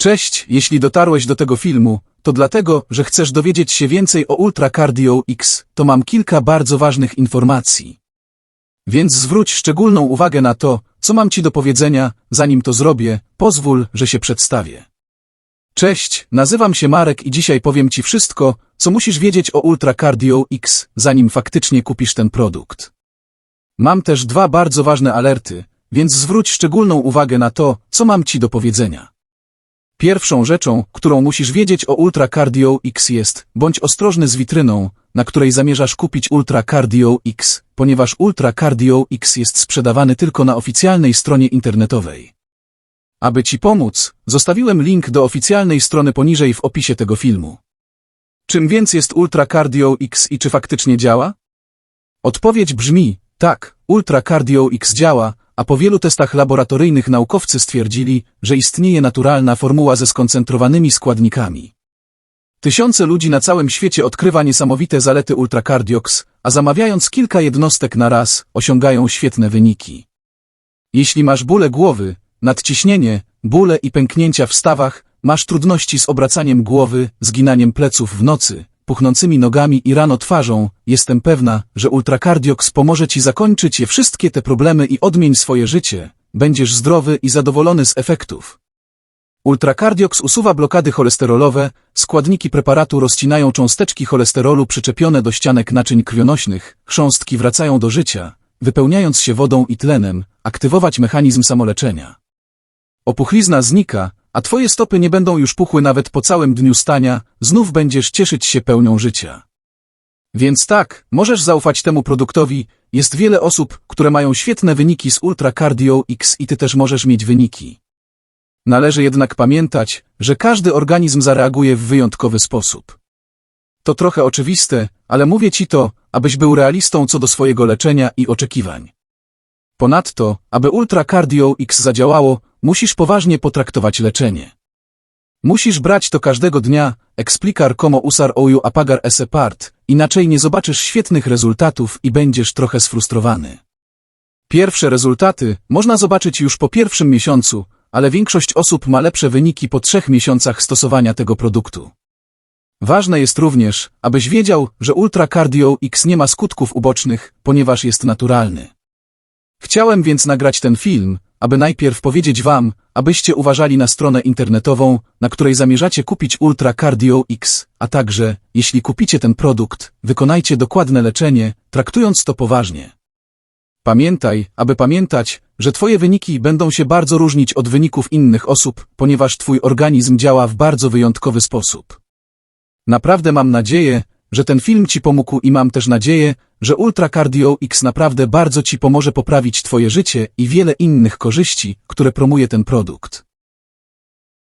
Cześć, jeśli dotarłeś do tego filmu, to dlatego, że chcesz dowiedzieć się więcej o Ultra Cardio X, to mam kilka bardzo ważnych informacji. Więc zwróć szczególną uwagę na to, co mam Ci do powiedzenia, zanim to zrobię, pozwól, że się przedstawię. Cześć, nazywam się Marek i dzisiaj powiem Ci wszystko, co musisz wiedzieć o Ultra Cardio X, zanim faktycznie kupisz ten produkt. Mam też dwa bardzo ważne alerty, więc zwróć szczególną uwagę na to, co mam Ci do powiedzenia. Pierwszą rzeczą, którą musisz wiedzieć o Ultra Cardio X jest, bądź ostrożny z witryną, na której zamierzasz kupić Ultra Cardio X, ponieważ Ultra Cardio X jest sprzedawany tylko na oficjalnej stronie internetowej. Aby Ci pomóc, zostawiłem link do oficjalnej strony poniżej w opisie tego filmu. Czym więc jest Ultra Cardio X i czy faktycznie działa? Odpowiedź brzmi, tak, Ultra Cardio X działa, a po wielu testach laboratoryjnych naukowcy stwierdzili, że istnieje naturalna formuła ze skoncentrowanymi składnikami. Tysiące ludzi na całym świecie odkrywa niesamowite zalety ultrakardiox, a zamawiając kilka jednostek na raz, osiągają świetne wyniki. Jeśli masz bóle głowy, nadciśnienie, bóle i pęknięcia w stawach, masz trudności z obracaniem głowy, zginaniem pleców w nocy, puchnącymi nogami i rano twarzą, jestem pewna, że ultrakardiox pomoże Ci zakończyć je wszystkie te problemy i odmień swoje życie. Będziesz zdrowy i zadowolony z efektów. Ultrakardiox usuwa blokady cholesterolowe, składniki preparatu rozcinają cząsteczki cholesterolu przyczepione do ścianek naczyń krwionośnych, chrząstki wracają do życia, wypełniając się wodą i tlenem, aktywować mechanizm samoleczenia. Opuchlizna znika, a twoje stopy nie będą już puchły nawet po całym dniu stania, znów będziesz cieszyć się pełnią życia. Więc tak, możesz zaufać temu produktowi, jest wiele osób, które mają świetne wyniki z Ultra Cardio X i ty też możesz mieć wyniki. Należy jednak pamiętać, że każdy organizm zareaguje w wyjątkowy sposób. To trochę oczywiste, ale mówię ci to, abyś był realistą co do swojego leczenia i oczekiwań. Ponadto, aby Ultra Cardio X zadziałało, musisz poważnie potraktować leczenie. Musisz brać to każdego dnia, explicar como usar oju apagar ese part, inaczej nie zobaczysz świetnych rezultatów i będziesz trochę sfrustrowany. Pierwsze rezultaty można zobaczyć już po pierwszym miesiącu, ale większość osób ma lepsze wyniki po trzech miesiącach stosowania tego produktu. Ważne jest również, abyś wiedział, że Ultra Cardio X nie ma skutków ubocznych, ponieważ jest naturalny. Chciałem więc nagrać ten film, aby najpierw powiedzieć wam, abyście uważali na stronę internetową, na której zamierzacie kupić Ultra Cardio X, a także, jeśli kupicie ten produkt, wykonajcie dokładne leczenie, traktując to poważnie. Pamiętaj, aby pamiętać, że twoje wyniki będą się bardzo różnić od wyników innych osób, ponieważ twój organizm działa w bardzo wyjątkowy sposób. Naprawdę mam nadzieję, że ten film Ci pomógł i mam też nadzieję, że Ultra Cardio X naprawdę bardzo Ci pomoże poprawić Twoje życie i wiele innych korzyści, które promuje ten produkt.